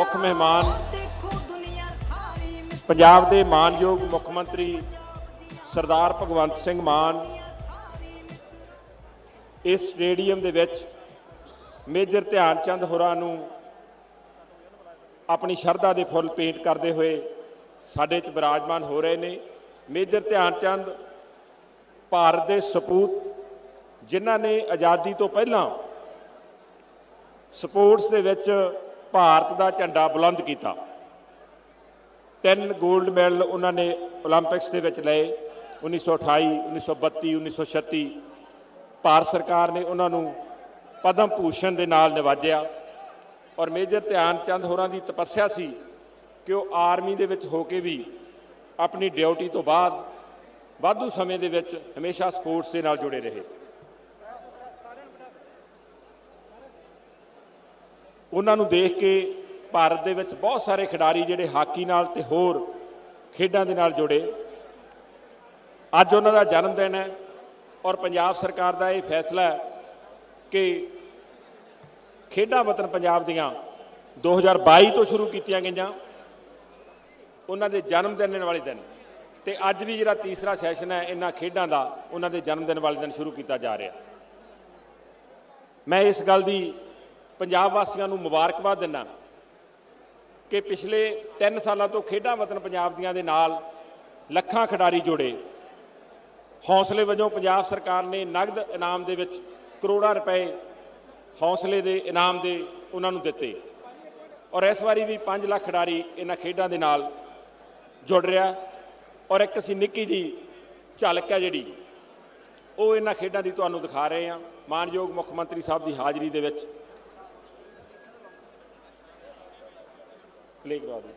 ਮੁੱਖ ਮਹਿਮਾਨ, ਪੰਜਾਬ ਦੇ ਮਾਨਯੋਗ ਮੁੱਖ ਮੰਤਰੀ ਸਰਦਾਰ ਭਗਵੰਤ ਸਿੰਘ ਮਾਨ, ਇਸ ਸਟੇਡੀਅਮ ਦੇ ਵਿੱਚ ਮੇਜਰ ਧਿਆਨ ਚੰਦ ਹੋਰਾਂ ਨੂੰ ਆਪਣੀ ਸ਼ਰਧਾ ਦੇ ਫੁੱਲ ਭੇਂਟ ਕਰਦੇ ਹੋਏ ਸਾਡੇ 'ਚ ਵਿਰਾਜਮਾਨ ਹੋ ਰਹੇ ਨੇ। ਮੇਜਰ ਧਿਆਨ ਚੰਦ ਭਾਰਤ ਦੇ ਸਪੂਤ ਜਿਨ੍ਹਾਂ ਨੇ ਆਜ਼ਾਦੀ ਤੋਂ ਪਹਿਲਾਂ ਸਪੋਰਟਸ ਦੇ ਵਿੱਚ ਭਾਰਤ ਦਾ ਝੰਡਾ ਬੁਲੰਦ ਕੀਤਾ। ਤਿੰਨ 골ਡ ਮੈਡਲ ਉਹਨਾਂ ਨੇ 올림픽ਸ ਦੇ ਵਿੱਚ ਲਏ 1928 1932 1936 ਭਾਰਤ ਸਰਕਾਰ ਨੇ ਉਹਨਾਂ ਨੂੰ ਪਦਮ ਭੂਸ਼ਣ ਦੇ ਨਾਲ ਨਿਵਾਜਿਆ। ਔਰ ਮੇਜਰ ਧਿਆਨ ਚੰਦ ਹੋਰਾਂ ਦੀ ਤਪੱਸਿਆ ਸੀ ਕਿ ਉਹ ਆਰਮੀ ਦੇ ਵਿੱਚ ਹੋ ਕੇ ਵੀ ਆਪਣੀ ਡਿਊਟੀ ਤੋਂ ਬਾਅਦ ਵਾਧੂ ਸਮੇਂ ਦੇ ਵਿੱਚ ਹਮੇਸ਼ਾ ਸਪੋਰਟਸ ਦੇ ਨਾਲ ਜੁੜੇ ਰਹੇ। ਉਹਨਾਂ ਨੂੰ ਦੇਖ ਕੇ ਭਾਰਤ ਦੇ ਵਿੱਚ ਬਹੁਤ ਸਾਰੇ ਖਿਡਾਰੀ ਜਿਹੜੇ ਹਾਕੀ ਨਾਲ ਤੇ ਹੋਰ ਖੇਡਾਂ ਦੇ ਨਾਲ ਜੁੜੇ। ਅੱਜ ਉਹਨਾਂ ਦਾ ਜਨਮ ਦਿਨ ਹੈ ਔਰ ਪੰਜਾਬ ਸਰਕਾਰ ਦਾ ਇਹ ਫੈਸਲਾ ਹੈ ਕਿ ਖੇਡਾਂ ਵਤਨ ਪੰਜਾਬ ਦੀਆਂ 2022 ਤੋਂ ਸ਼ੁਰੂ ਕੀਤੀਆਂ ਗਈਆਂ, ਉਹਨਾਂ ਦੇ ਜਨਮ ਦਿਨ ਵਾਲੇ ਦਿਨ। ਤੇ ਅੱਜ ਵੀ ਜਿਹੜਾ ਤੀਸਰਾ ਸੈਸ਼ਨ ਹੈ, ਇਹਨਾਂ ਖੇਡਾਂ ਦਾ ਉਹਨਾਂ ਦੇ ਜਨਮ ਦਿਨ ਵਾਲੇ ਦਿਨ ਸ਼ੁਰੂ ਕੀਤਾ ਜਾ ਰਿਹਾ। ਮੈਂ ਇਸ ਗੱਲ ਦੀ ਪੰਜਾਬ ਵਾਸੀਆਂ ਨੂੰ ਮੁਬਾਰਕਬਾਦ ਦਿੰਦਾ ਕਿ ਪਿਛਲੇ 3 ਸਾਲਾਂ ਤੋਂ ਖੇਡਾਂ ਵਤਨ ਪੰਜਾਬ ਦੀਆਂ ਦੇ ਨਾਲ ਲੱਖਾਂ ਖਿਡਾਰੀ ਜੁੜੇ। ਹੌਸਲੇ ਵਜੋਂ ਪੰਜਾਬ ਸਰਕਾਰ ਨੇ ਨਗਦ ਇਨਾਮ ਦੇ ਵਿੱਚ ਕਰੋੜਾਂ ਰੁਪਏ ਹੌਸਲੇ ਦੇ ਇਨਾਮ ਦੇ ਉਹਨਾਂ ਨੂੰ ਦਿੱਤੇ। ਔਰ ਇਸ ਵਾਰੀ ਵੀ 5 ਲੱਖ ਖਿਡਾਰੀ ਇਹਨਾਂ ਖੇਡਾਂ ਦੇ ਨਾਲ ਜੁੜ ਰਿਹਾ। ਔਰ ਇੱਕ ਅਸੀਂ ਨਿੱਕੀ ਜੀ ਝਲਕ ਹੈ ਜਿਹੜੀ, ਉਹ ਇਹਨਾਂ ਖੇਡਾਂ ਦੀ ਤੁਹਾਨੂੰ ਦਿਖਾ ਰਹੇ ਹਾਂ। ਮਾਨਯੋਗ ਮੁੱਖ ਮੰਤਰੀ ਸਾਹਿਬ ਦੀ ਹਾਜ਼ਰੀ ਦੇ ਵਿੱਚ ਪਲੇ ਕਰਵਾ ਦਿਓ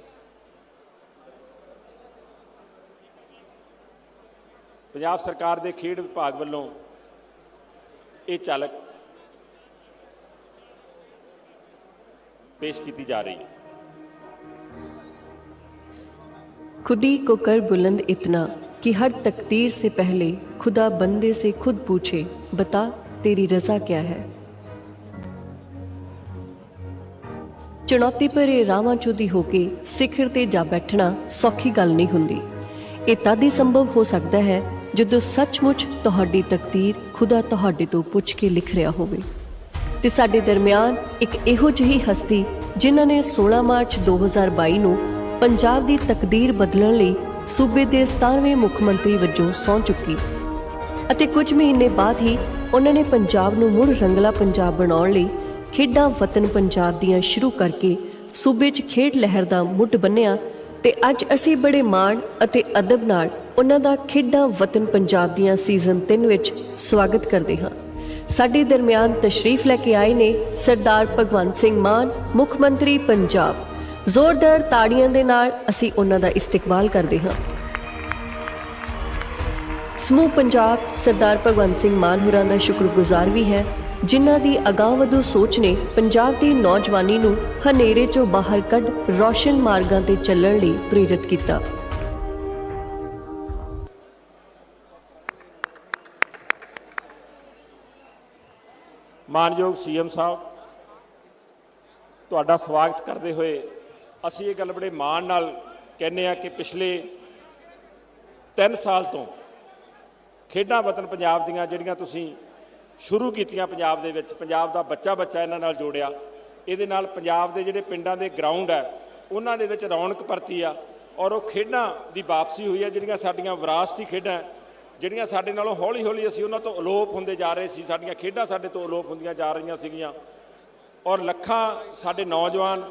ਪੰਜਾਬ ਸਰਕਾਰ ਦੇ ਖੇਡ ਵਿਭਾਗ ਵੱਲੋਂ ਇਹ ਝਲਕ ਪੇਸ਼ ਕੀਤੀ ਜਾ ਰਹੀ ਹੈ खुदी को कर बुलंद इतना कि हर तकदीर से पहले खुदा बंदे से खुद पूछे बता तेरी रजा क्या है ਚੁਣੌਤੀ ਭਰੇ ਰਾਵਾਂ ਚੋਂ ਹੋ ਕੇ ਸਿਖਰ ਤੇ ਜਾ ਬੈਠਣਾ ਸੌਖੀ ਗੱਲ ਨਹੀਂ ਹੁੰਦੀ। ਇਹ ਤਦ ਹੀ ਸੰਭਵ ਹੋ ਸਕਦਾ ਹੈ ਜਦੋਂ ਸੱਚਮੁੱਚ ਤੁਹਾਡੀ ਤਕਦੀਰ ਖੁਦਾ ਤੁਹਾਡੇ ਤੋਂ ਪੁੱਛ ਕੇ ਲਿਖ ਰਿਹਾ ਹੋਵੇ। ਤੇ ਸਾਡੇ ਦਰਮਿਆਨ ਇੱਕ ਇਹੋ ਜਿਹੀ ਹਸਤੀ ਜਿਨ੍ਹਾਂ ਨੇ 16 ਮਾਰਚ 2022 ਨੂੰ ਪੰਜਾਬ ਦੀ ਤਕਦੀਰ ਬਦਲਣ ਲਈ ਸੂਬੇ ਦੇ 17ਵੇਂ ਮੁੱਖ ਮੰਤਰੀ ਵਜੋਂ ਸਹੁੰ ਚੁੱਕੀ। ਅਤੇ ਕੁਝ ਮਹੀਨੇ ਬਾਅਦ ਹੀ ਉਹਨਾਂ ਨੇ ਪੰਜਾਬ ਨੂੰ ਮੁੜ ਰੰਗਲਾ ਪੰਜਾਬ ਬਣਾਉਣ ਲਈ ਖੇਡਾਂ ਵਤਨ ਪੰਜਾਬ ਦੀਆਂ ਸ਼ੁਰੂ ਕਰਕੇ ਸੂਬੇ 'ਚ ਖੇਡ ਲਹਿਰ ਦਾ ਮੁੱਢ ਬੰਨਿਆ ਤੇ ਅੱਜ ਅਸੀਂ ਬੜੇ ਮਾਣ ਅਤੇ ਅਦਬ ਨਾਲ ਉਹਨਾਂ ਦਾ ਖੇਡਾਂ ਵਤਨ ਪੰਜਾਬ ਦੀਆਂ ਸੀਜ਼ਨ 3 ਵਿੱਚ ਸਵਾਗਤ ਕਰਦੇ ਹਾਂ। ਸਾਡੇ ਦਰਮਿਆਨ ਤਸ਼ਰੀਫ ਲੈ ਕੇ ਆਏ ਨੇ ਸਰਦਾਰ ਭਗਵੰਤ ਸਿੰਘ ਮਾਨ, ਮੁੱਖ ਮੰਤਰੀ ਪੰਜਾਬ। ਜ਼ੋਰਦਾਰ ਤਾੜੀਆਂ ਦੇ ਨਾਲ ਅਸੀਂ ਉਹਨਾਂ ਦਾ ਇਸਤਕਬਾਲ ਕਰਦੇ ਹਾਂ। ਸਮੂਹ ਪੰਜਾਬ ਸਰਦਾਰ ਭਗਵੰਤ ਸਿੰਘ ਮਾਨ ਹੋਰਾਂ ਦਾ ਸ਼ੁਕਰਗੁਜ਼ਾਰ ਵੀ ਹੈ ਜਿਨ੍ਹਾਂ ਦੀ ਅਗਾਂਹਵਧੂ ਸੋਚ ਨੇ ਪੰਜਾਬ ਦੀ ਨੌਜਵਾਨੀ ਨੂੰ ਹਨੇਰੇ ਚੋਂ ਬਾਹਰ ਕੱਢ ਰੌਸ਼ਨ ਮਾਰਗਾਂ ਤੇ ਚੱਲਣ ਲਈ ਪ੍ਰੇਰਿਤ ਕੀਤਾ। ਮਾਨਯੋਗ ਸੀਐਮ ਸਾਹਿਬ, ਤੁਹਾਡਾ ਸਵਾਗਤ ਕਰਦੇ ਹੋਏ ਅਸੀਂ ਇਹ ਗੱਲ ਬੜੇ ਮਾਣ ਨਾਲ ਕਹਿੰਦੇ ਆ ਕਿ ਪਿਛਲੇ 3 ਸਾਲ ਤੋਂ ਖੇਡਾਂ ਵਤਨ ਪੰਜਾਬ ਦੀਆਂ ਜਿਹੜੀਆਂ ਤੁਸੀਂ ਸ਼ੁਰੂ ਕੀਤੀਆਂ ਪੰਜਾਬ ਦੇ ਵਿੱਚ। ਪੰਜਾਬ ਦਾ ਬੱਚਾ ਬੱਚਾ ਇਹਨਾਂ ਨਾਲ ਜੋੜਿਆ। ਇਹਦੇ ਨਾਲ ਪੰਜਾਬ ਦੇ ਜਿਹੜੇ ਪਿੰਡਾਂ ਦੇ ਗਰਾਊਂਡ ਹੈ, ਉਹਨਾਂ ਦੇ ਵਿੱਚ ਰੌਣਕ ਪਰਤੀ ਆ ਔਰ ਉਹ ਖੇਡਾਂ ਦੀ ਵਾਪਸੀ ਹੋਈ ਹੈ ਜਿਹੜੀਆਂ ਸਾਡੀਆਂ ਵਿਰਾਸਤੀ ਖੇਡਾਂ ਜਿਹੜੀਆਂ ਸਾਡੇ ਨਾਲੋਂ ਹੌਲੀ ਹੌਲੀ ਅਸੀਂ ਉਹਨਾਂ ਤੋਂ ਅਲੋਪ ਹੁੰਦੇ ਜਾ ਰਹੇ ਸੀ। ਸਾਡੀਆਂ ਖੇਡਾਂ ਸਾਡੇ ਤੋਂ ਅਲੋਪ ਹੁੰਦੀਆਂ ਜਾ ਰਹੀਆਂ ਸੀਗੀਆਂ। ਔਰ ਲੱਖਾਂ ਸਾਡੇ ਨੌਜਵਾਨ,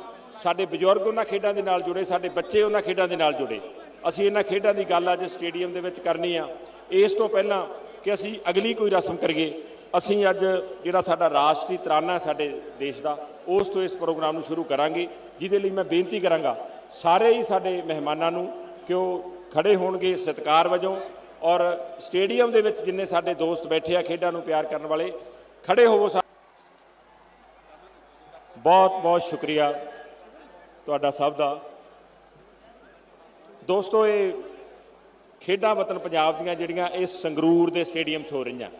ਸਾਡੇ ਬਜ਼ੁਰਗ ਉਹਨਾਂ ਖੇਡਾਂ ਦੇ ਨਾਲ ਜੁੜੇ, ਸਾਡੇ ਬੱਚੇ ਉਹਨਾਂ ਖੇਡਾਂ ਦੇ ਨਾਲ ਜੁੜੇ। ਅਸੀਂ ਇਹਨਾਂ ਖੇਡਾਂ ਦੀ ਗੱਲ ਅੱਜ ਸਟੇਡੀਅਮ ਦੇ ਵਿੱਚ ਕਰਨੀ ਆ। ਇਸ ਤੋਂ ਪਹਿਲਾਂ ਕਿ ਅਸੀਂ ਅਗਲੀ ਕੋਈ ਰਸਮ ਕਰੀਏ ਅਸੀਂ ਅੱਜ ਜਿਹੜਾ ਸਾਡਾ ਰਾਸ਼ਟਰੀ ਤਰਾਨਾ ਸਾਡੇ ਦੇਸ਼ ਦਾ, ਉਸ ਤੋਂ ਇਸ ਪ੍ਰੋਗਰਾਮ ਨੂੰ ਸ਼ੁਰੂ ਕਰਾਂਗੇ, ਜਿਹਦੇ ਲਈ ਮੈਂ ਬੇਨਤੀ ਕਰਾਂਗਾ ਸਾਰੇ ਹੀ ਸਾਡੇ ਮਹਿਮਾਨਾਂ ਨੂੰ ਕਿ ਉਹ ਖੜੇ ਹੋਣਗੇ ਸਤਿਕਾਰ ਵਜੋਂ ਔਰ ਸਟੇਡੀਅਮ ਦੇ ਵਿੱਚ ਜਿੰਨੇ ਸਾਡੇ ਦੋਸਤ ਬੈਠੇ ਆ ਖੇਡਾਂ ਨੂੰ ਪਿਆਰ ਕਰਨ ਵਾਲੇ, ਖੜੇ ਹੋਵੋ ਸਾ- ਬਹੁਤ ਬਹੁਤ ਸ਼ੁਕਰੀਆ ਤੁਹਾਡਾ ਸਭ ਦਾ। ਦੋਸਤੋ, ਇਹ ਖੇਡਾਂ ਵਤਨ ਪੰਜਾਬ ਦੀਆਂ ਜਿਹੜੀਆਂ, ਇਹ ਸੰਗਰੂਰ ਦੇ ਸਟੇਡੀਅਮ 'ਚ ਹੋ ਰਹੀਆਂ।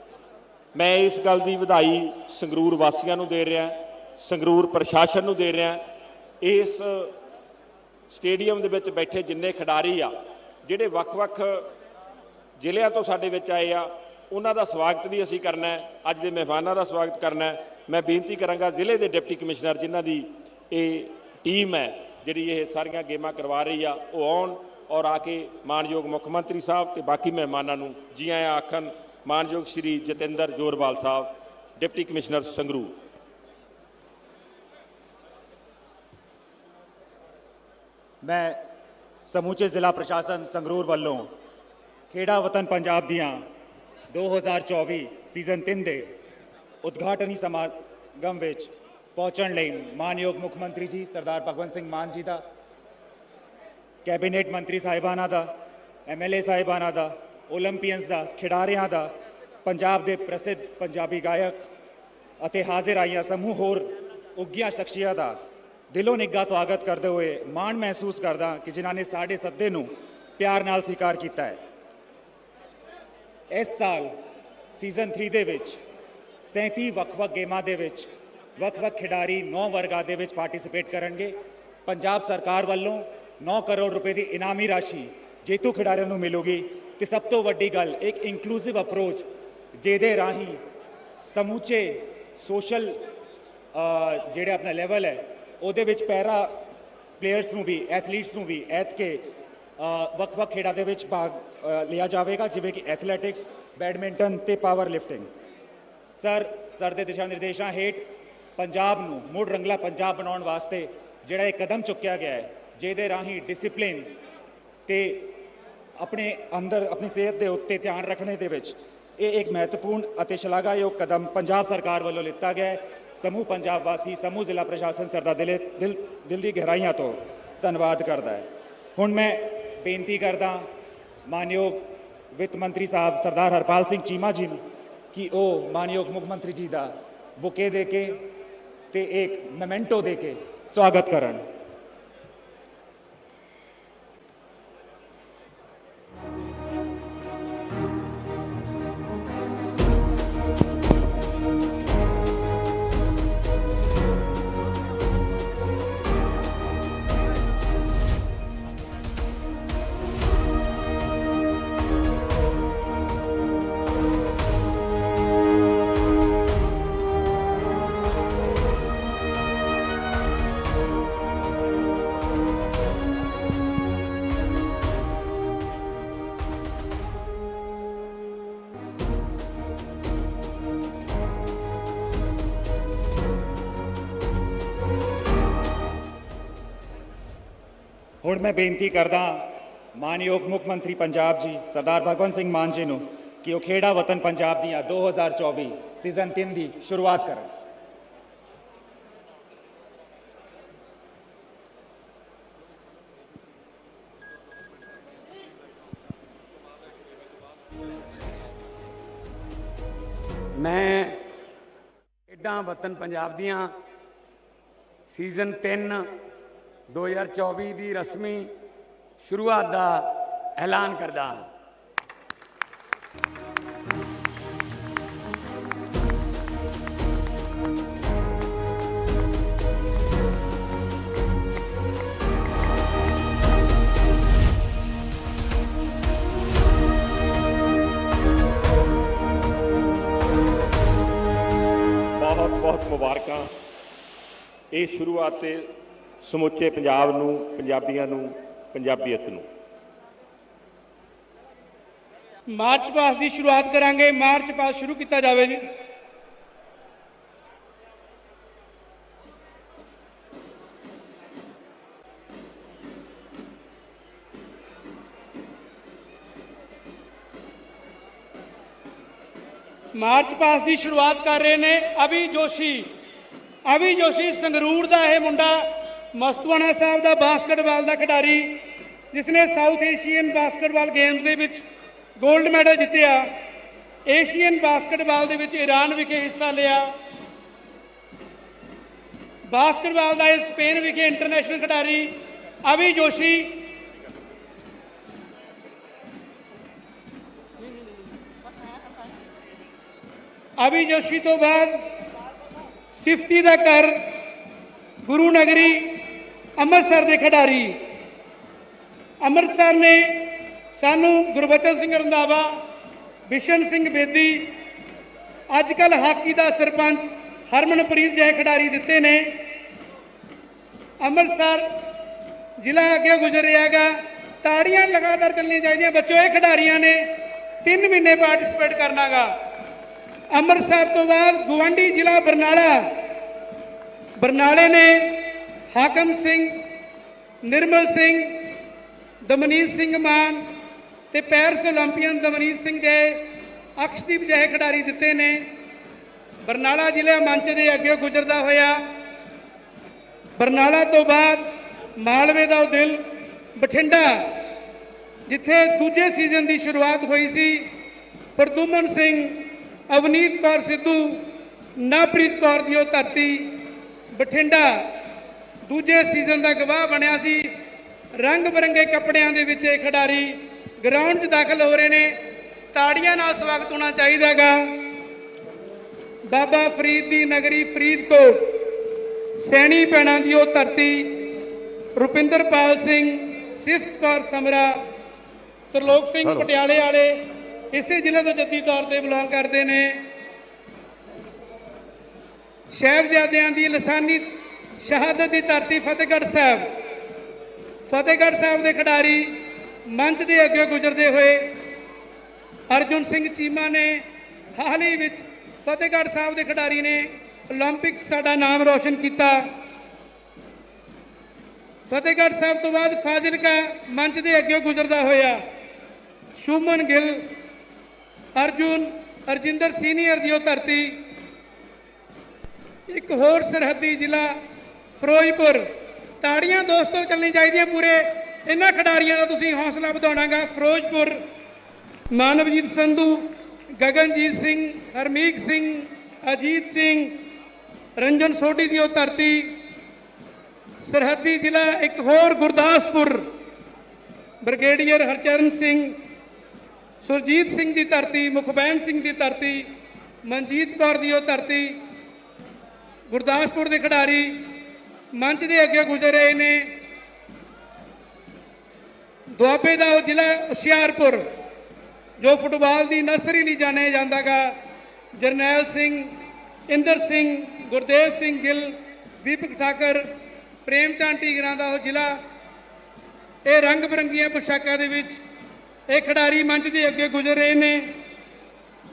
ਮੈਂ ਇਸ ਗੱਲ ਦੀ ਵਧਾਈ ਸੰਗਰੂਰ ਵਾਸੀਆਂ ਨੂੰ ਦੇ ਰਿਹਾ, ਸੰਗਰੂਰ ਪ੍ਰਸ਼ਾਸਨ ਨੂੰ ਦੇ ਰਿਹਾ। ਇਸ ਸਟੇਡੀਅਮ ਦੇ ਵਿੱਚ ਬੈਠੇ ਜਿੰਨੇ ਖਿਡਾਰੀ ਆ, ਜਿਹੜੇ ਵੱਖ-ਵੱਖ ਜ਼ਿਲ੍ਹਿਆਂ ਤੋਂ ਸਾਡੇ ਵਿੱਚ ਆਏ ਆ, ਉਹਨਾਂ ਦਾ ਸਵਾਗਤ ਵੀ ਅਸੀਂ ਕਰਨਾ ਹੈ। ਅੱਜ ਦੇ ਮਹਿਮਾਨਾਂ ਦਾ ਸਵਾਗਤ ਕਰਨਾ ਹੈ। ਮੈਂ ਬੇਨਤੀ ਕਰਾਂਗਾ ਜ਼ਿਲ੍ਹੇ ਦੇ ਡਿਪਟੀ ਕਮਿਸ਼ਨਰ, ਜਿਨ੍ਹਾਂ ਦੀ ਇਹ ਟੀਮ ਹੈ, ਜਿਹੜੀ ਇਹ ਸਾਰੀਆਂ ਗੇਮਾਂ ਕਰਵਾ ਰਹੀ ਆ, ਉਹ ਆਉਣ ਔਰ ਆ ਕੇ ਮਾਨਯੋਗ ਮੁੱਖ ਮੰਤਰੀ ਸਾਹਿਬ ਤੇ ਬਾਕੀ ਮਹਿਮਾਨਾਂ ਨੂੰ ਜੀ ਆਇਆਂ ਆਖਣ ਮਾਨਯੋਗ ਸ਼੍ਰੀ ਜਤਿੰਦਰ ਜੋਰਵਾਲ ਸਾਹਿਬ ਡਿਪਟੀ ਕਮਿਸ਼ਨਰ ਸੰਗਰੂਰ ਮੈਂ ਸਮੂਚੇ ਜ਼ਿਲ੍ਹਾ ਪ੍ਰਸ਼ਾਸਨ ਸੰਗਰੂਰ ਵੱਲੋਂ ਖੇੜਾ ਵਤਨ ਪੰਜਾਬ ਦੀਆਂ 2024 ਸੀਜ਼ਨ 3 ਦੇ ਉਦਘਾਟਨੀ ਸਮਾਗਮ ਵਿੱਚ ਪਹੁੰਚਣ ਲਈ ਮਾਨਯੋਗ ਮੁੱਖ ਮੰਤਰੀ ਜੀ ਸਰਦਾਰ ਭਗਵੰਤ ਸਿੰਘ ਮਾਨ ਜੀ ਦਾ ਕੈਬਨਿਟ ਮੰਤਰੀ ਸਾਹਿਬਾਨਾਂ ਦਾ ਐਮਐਲਏ ਸਾਹਿਬਾਨਾਂ ਦਾ ਓਲੰਪੀਅਨਸ ਦਾ, ਖਿਡਾਰਿਆਂ ਦਾ, ਪੰਜਾਬ ਦੇ ਪ੍ਰਸਿੱਧ ਪੰਜਾਬੀ ਗਾਇਕ ਅਤੇ ਹਾਜ਼ਰ ਆਈਆਂ ਸਮੂਹ ਹੋਰ ਉੱਗੀਆਂ ਸ਼ਖਸੀਅਤਾਂ ਦਾ ਦਿਲੋਂ ਨਿੱਘਾ ਸਵਾਗਤ ਕਰਦੇ ਹੋਏ ਮਾਣ ਮਹਿਸੂਸ ਕਰਦਾ ਕਿ ਜਿਨ੍ਹਾਂ ਨੇ ਸਾਡੇ ਸੱਦੇ ਨੂੰ ਪਿਆਰ ਨਾਲ ਸਵੀਕਾਰ ਕੀਤਾ ਹੈ। ਇਸ ਸਾਲ ਸੀਜ਼ਨ 3 ਦੇ ਵਿੱਚ 37 ਵੱਖ-ਵੱਖ ਗੇਮਾਂ ਦੇ ਵਿੱਚ ਵੱਖ-ਵੱਖ ਖਿਡਾਰੀ 9 ਵਰਗਾਂ ਦੇ ਵਿੱਚ ਪਾਰਟਿਸਿਪੇਟ ਕਰਨਗੇ। ਪੰਜਾਬ ਸਰਕਾਰ ਵੱਲੋਂ 9 ਕਰੋੜ ਰੁਪਏ ਦੀ ਇਨਾਮੀ ਰਾਸ਼ੀ ਜੇਤੂ ਖਿਡਾਰੀਆਂ ਨੂੰ ਮਿਲੂਗੀ। ਤੇ ਸਭ ਤੋਂ ਵੱਡੀ ਗੱਲ ਇੱਕ ਇਨਕਲੂਸਿਵ ਅਪਰੋਚ ਜਿਹਦੇ ਰਾਹੀਂ ਸਮੂਚੇ ਸੋਸ਼ਲ ਜਿਹੜੇ ਆਪਣਾ ਲੈਵਲ ਹੈ, ਉਹਦੇ ਵਿੱਚ ਪੈਰਾ ਪਲੇਅਰਸ ਨੂੰ ਵੀ ਐਥਲੀਟਸ ਨੂੰ ਵੀ ਐਤ ਕੇ ਵੱਖ-ਵੱਖ ਖੇਡਾਂ ਦੇ ਵਿੱਚ ਭਾਗ ਲਿਆ ਜਾਵੇਗਾ, ਜਿਵੇਂ ਕਿ ਐਥਲੈਟਿਕਸ ਬੈਡਮਿੰਟਨ ਤੇ ਪਾਵਰ ਲਿਫਟਿੰਗ ਸਰ ਸਰ ਦੇ ਦਿਸ਼ਾ ਨਿਰਦੇਸ਼ਾਂ ਹੇਠ ਪੰਜਾਬ ਨੂੰ ਮੁੜ ਰੰਗਲਾ ਪੰਜਾਬ ਬਣਾਉਣ ਵਾਸਤੇ ਜਿਹੜਾ ਇਹ ਕਦਮ ਚੁੱਕਿਆ ਗਿਆ ਹੈ, ਜਿਹਦੇ ਰਾਹੀਂ ਡਿਸਪਲਿਨ ਤੇ ਆਪਣੇ ਅੰਦਰ, ਆਪਣੀ ਸਿਹਤ ਦੇ ਉੱਤੇ ਧਿਆਨ ਰੱਖਣੇ ਦੇ ਵਿੱਚ ਇਹ ਇੱਕ ਮਹੱਤਵਪੂਰਨ ਅਤੇ ਸ਼ਲਾਘਾਯੋਗ ਕਦਮ ਪੰਜਾਬ ਸਰਕਾਰ ਵੱਲੋਂ ਲਿੱਤਾ ਗਿਆ ਹੈ। ਸਮੂਹ ਪੰਜਾਬ ਵਾਸੀ ਸਮੂਹ ਜ਼ਿਲ੍ਹਾ ਪ੍ਰਸ਼ਾਸਨ ਸਰਦਾ ਦਿਲ ਦਿਲ ਦਿਲ ਦੀ ਗਹਿਰਾਈਆਂ ਤੋਂ ਧੰਨਵਾਦ ਕਰਦਾ ਹੈ। ਹੁਣ ਮੈਂ ਬੇਨਤੀ ਕਰਦਾ ਮਾਨਯੋਗ ਵਿੱਤ ਮੰਤਰੀ ਸਾਹਿਬ ਸਰਦਾਰ ਹਰਪਾਲ ਸਿੰਘ ਚੀਮਾ ਜੀ ਨੂੰ ਕਿ ਉਹ ਮਾਨਯੋਗ ਮੁੱਖ ਮੰਤਰੀ ਜੀ ਦਾ ਬੁਕੇ ਦੇ ਕੇ ਤੇ ਇੱਕ ਮੈਮੈਂਟੋ ਦੇ ਕੇ ਸਵਾਗਤ ਕਰਨ। ਹੁਣ ਮੈਂ ਬੇਨਤੀ ਕਰਦਾ ਮਾਨਯੋਗ ਮੁੱਖ ਮੰਤਰੀ ਪੰਜਾਬ ਜੀ, ਸਰਦਾਰ ਭਗਵੰਤ ਸਿੰਘ ਮਾਨ ਜੀ ਨੂੰ ਕਿ ਉਹ ਖੇੜਾ ਵਤਨ ਪੰਜਾਬ ਦੀਆਂ 2024 ਸੀਜ਼ਨ 3 ਦੀ ਸ਼ੁਰੂਆਤ ਕਰਨ। ਮੈਂ ਖੇਡਾਂ ਵਤਨ ਪੰਜਾਬ ਦੀਆਂ ਸੀਜ਼ਨ 3 2024 ਦੀ ਰਸਮੀ ਸ਼ੁਰੂਆਤ ਦਾ ਐਲਾਨ ਕਰਦਾ ਹਾਂ। ਬਹੁਤ ਬਹੁਤ ਮੁਬਾਰਕਾਂ। ਇਹ ਸ਼ੁਰੂਆਤ ਤੇ ਸਮੁੱਚੇ ਪੰਜਾਬ ਨੂੰ, ਪੰਜਾਬੀਆਂ ਨੂੰ, ਪੰਜਾਬੀਅਤ ਨੂੰ। ਮਾਰਚ ਪਾਸ ਦੀ ਸ਼ੁਰੂਆਤ ਕਰਾਂਗੇ। ਮਾਰਚ ਪਾਸ ਸ਼ੁਰੂ ਕੀਤਾ ਜਾਵੇ ਜੀ। ਮਾਰਚ ਪਾਸ ਦੀ ਸ਼ੁਰੂਆਤ ਕਰ ਰਹੇ ਨੇ ਅਭੀ ਜੋਸ਼ੀ। ਅਭੀ ਜੋਸ਼ੀ ਸੰਗਰੂਰ ਦਾ ਇਹ ਮੁੰਡਾ ਮਸਤੂਆਣਾ ਸਾਹਿਬ ਦਾ ਬਾਸਕਟਬਾਲ ਦਾ ਖਿਡਾਰੀ ਜਿਸ ਨੇ ਸਾਊਥ ਏਸ਼ੀਅਨ ਬਾਸਕਟਬਾਲ ਗੇਮਸ ਦੇ ਵਿੱਚ 골ਡ ਮੈਡਲ ਜਿੱਤਿਆ, ਏਸ਼ੀਅਨ ਬਾਸਕਟਬਾਲ ਦੇ ਵਿੱਚ ਈਰਾਨ ਵਿਖੇ ਹਿੱਸਾ ਲਿਆ। ਬਾਸਕਟਬਾਲ ਦਾ ਇਹ ਸਪੇਨ ਵਿਖੇ ਇੰਟਰਨੈਸ਼ਨਲ ਖਿਡਾਰੀ ਅਭੀ ਜੋਸ਼ੀ। ਅਭੀ ਜੋਸ਼ੀ ਤੋਂ ਬਾਅਦ ਸਿਫਤੀ ਦਾ ਘਰ ਗੁਰੂ ਨਗਰੀ ਅੰਮ੍ਰਿਤਸਰ ਦੇ ਖਿਡਾਰੀ। ਅੰਮ੍ਰਿਤਸਰ ਨੇ ਸਾਨੂੰ ਗੁਰਬਚਨ ਸਿੰਘ ਰੰਧਾਵਾ, ਬਿਸ਼ਨ ਸਿੰਘ ਬੇਦੀ ਅੱਜ ਕੱਲ ਹਾਕੀ ਦਾ ਸਰਪੰਚ ਹਰਮਨਪ੍ਰੀਤ ਜਿਹੇ ਖਿਡਾਰੀ ਦਿੱਤੇ ਨੇ। ਅੰਮ੍ਰਿਤਸਰ ਜ਼ਿਲ੍ਹਾ ਅੱਗੇ ਗੁਜ਼ਰ ਰਿਹਾਗਾ ਤਾੜੀਆਂ ਲਗਾਤਾਰ ਚੱਲਣੀਆਂ ਚਾਹੀਦੀਆਂ। ਬੱਚੋ, ਇਹ ਖਿਡਾਰੀਆਂ ਨੇ 3 ਮਹੀਨੇ ਪਾਰਟਿਸਿਪੇਟ ਕਰਨਾਗਾ ਅੰਮ੍ਰਿਤਸਰ ਤੋਂ ਬਾਅਦ ਗਵੰਡੀ ਜ਼ਿਲ੍ਹਾ ਬਰਨਾਲਾ। ਬਰਨਾਲੇ ਨੇ ਹਾਕਮ ਸਿੰਘ, ਨਿਰਮਲ ਸਿੰਘ, ਦਮਨੀਤ ਸਿੰਘ ਮਾਨ ਤੇ ਪੈਰਸ 올림픽ੀਅਨ ਦਮਨੀਤ ਸਿੰਘ ਜੇ ਅਕਸ਼ਦੀਪ ਜਿਹੇ ਖਿਡਾਰੀ ਦਿੱਤੇ ਨੇ। ਬਰਨਾਲਾ ਜ਼ਿਲ੍ਹਾ ਮੰਚ ਦੇ ਅੱਗੇ ਗੁਜ਼ਰਦਾ ਹੋਇਆ ਬਰਨਾਲਾ ਤੋਂ ਬਾਅਦ ਮਾਲਵੇ ਦਾ ਉਹ ਦਿਲ ਬਠਿੰਡਾ, ਜਿੱਥੇ ਦੂਜੇ ਸੀਜ਼ਨ ਦੀ ਸ਼ੁਰੂਆਤ ਹੋਈ ਸੀ। ਪ੍ਰਦੁਮਨ ਸਿੰਘ, ਅਵਨੀਤ ਕੌਰ ਸਿੱਧੂ ਨਾਪ੍ਰੀਤ ਕੌਰ ਦੀ ਉਹ ਧਰਤੀ ਬਠਿੰਡਾ। ਦੂਜੇ ਸੀਜ਼ਨ ਦਾ ਗਵਾਹ ਬਣਿਆ ਸੀ। ਰੰਗ ਬਰੰਗੇ ਕੱਪੜਿਆਂ ਦੇ ਵਿੱਚ ਇਹ ਖਿਡਾਰੀ ਗਰਾਊਂਡ 'ਚ ਦਾਖਲ ਹੋ ਰਹੇ ਨੇ। ਤਾੜੀਆਂ ਨਾਲ ਸਵਾਗਤ ਹੋਣਾ ਚਾਹੀਦਾਗਾ ਬਾਬਾ ਫਰੀਦ ਦੀ ਨਗਰੀ ਫਰੀਦਕੋਟ। ਸੈਣੀ ਪੈਣਾ ਦੀ ਉਹ ਧਰਤੀ। ਰੁਪਿੰਦਰਪਾਲ ਸਿੰਘ ਸਿਫਤ ਕੌਰ ਸਮਰਾ ਤਰਲੋਕ ਸਿੰਘ ਪਟਿਆਲੇ ਵਾਲੇ ਇਸੇ ਜ਼ਿਲ੍ਹੇ ਤੋਂ ਜੱਦੀ ਤੌਰ ਤੇ ਬਿਲੋਂਗ ਕਰਦੇ ਨੇ। ਸਾਹਿਬਜ਼ਾਦਿਆਂ ਦੀ ਲਸਾਨੀ ਸ਼ਹਾਦਤ ਦੀ ਧਰਤੀ ਫਤਿਹਗੜ੍ਹ ਸਾਹਿਬ ਫਤਿਹਗੜ੍ਹ ਸਾਹਿਬ ਦੇ ਖਿਡਾਰੀ ਮੰਚ ਦੇ ਅੱਗੇ ਗੁਜ਼ਰਦੇ ਹੋਏ ਅਰਜੁਨ ਸਿੰਘ ਚੀਮਾ ਨੇ ਹਾਲ ਹੀ ਵਿੱਚ ਫਤਿਹਗੜ੍ਹ ਸਾਹਿਬ ਦੇ ਖਿਡਾਰੀ ਨੇ 올림픽 ਸਾਡਾ ਨਾਮ ਰੋਸ਼ਨ ਕੀਤਾ ਫਤਿਹਗੜ੍ਹ ਸਾਹਿਬ ਤੋਂ ਬਾਅਦ ਫਾਜ਼ਿਲਕਾ ਮੰਚ ਦੇ ਅੱਗੇ ਗੁਜ਼ਰਦਾ ਹੋਇਆ ਸ਼ੁਮਨ ਗਿੱਲ ਅਰਜੁਨ ਅਰਜਿੰਦਰ ਸੀਨੀਅਰ ਦੀ ਉਹ ਧਰਤੀ ਇੱਕ ਹੋਰ ਸਰਹੱਦੀ ਜ਼ਿਲ੍ਹਾ ਫਿਰੋਜ਼ਪੁਰ। ਤਾੜੀਆਂ ਦੋਸਤੋ ਚੱਲਣੀ ਚਾਹੀਦੀਆਂ ਪੂਰੇ। ਇਹਨਾਂ ਖਿਡਾਰੀਆਂ ਦਾ ਤੁਸੀਂ ਹੌਸਲਾ ਵਧਾਉਣਾਗਾ। ਫਿਰੋਜ਼ਪੁਰ, ਮਾਨਵਜੀਤ ਸੰਧੂ, ਗਗਨਜੀਤ ਸਿੰਘ, ਹਰਮੀਤ ਸਿੰਘ, ਅਜੀਤ ਸਿੰਘ, ਰੰਜਨ ਸੋਢੀ ਦੀ ਉਹ ਧਰਤੀ। ਸਰਹੱਦੀ ਜ਼ਿਲ੍ਹਾ ਇੱਕ ਹੋਰ ਗੁਰਦਾਸਪੁਰ। ਬ੍ਰਿਗੇਡੀਅਰ ਹਰਚਰਨ ਸਿੰਘ, ਸੁਰਜੀਤ ਸਿੰਘ ਦੀ ਧਰਤੀ ਮੁਖਬੈਨ ਸਿੰਘ ਦੀ ਧਰਤੀ, ਮਨਜੀਤ ਕੌਰ ਦੀ ਉਹ ਧਰਤੀ। ਗੁਰਦਾਸਪੁਰ ਦੇ ਖਿਡਾਰੀ ਮੰਚ ਦੇ ਅੱਗੇ ਗੁਜ਼ਰ ਰਹੇ ਨੇ। ਦੁਆਬੇ ਦਾ ਉਹ ਜ਼ਿਲ੍ਹਾ ਹੁਸ਼ਿਆਰਪੁਰ, ਜੋ ਫੁੱਟਬਾਲ ਦੀ ਨਰਸਰੀ ਲਈ ਜਾਣਿਆ ਜਾਂਦਾਗਾ, ਜਰਨੈਲ ਸਿੰਘ, ਇੰਦਰ ਸਿੰਘ, ਗੁਰਦੇਵ ਸਿੰਘ ਗਿੱਲ, ਦੀਪਕ ਠਾਕਰ ਪ੍ਰੇਮ ਚਾਂਟੀ ਢੀਗਰਾਂ ਦਾ ਉਹ ਜ਼ਿਲ੍ਹਾ। ਇਹ ਰੰਗ ਬਰੰਗੀਆਂ ਪੁਸ਼ਾਕਾਂ ਦੇ ਵਿੱਚ ਇਹ ਖਿਡਾਰੀ ਮੰਚ ਦੇ ਅੱਗੇ ਗੁਜ਼ਰ ਰਹੇ ਨੇ।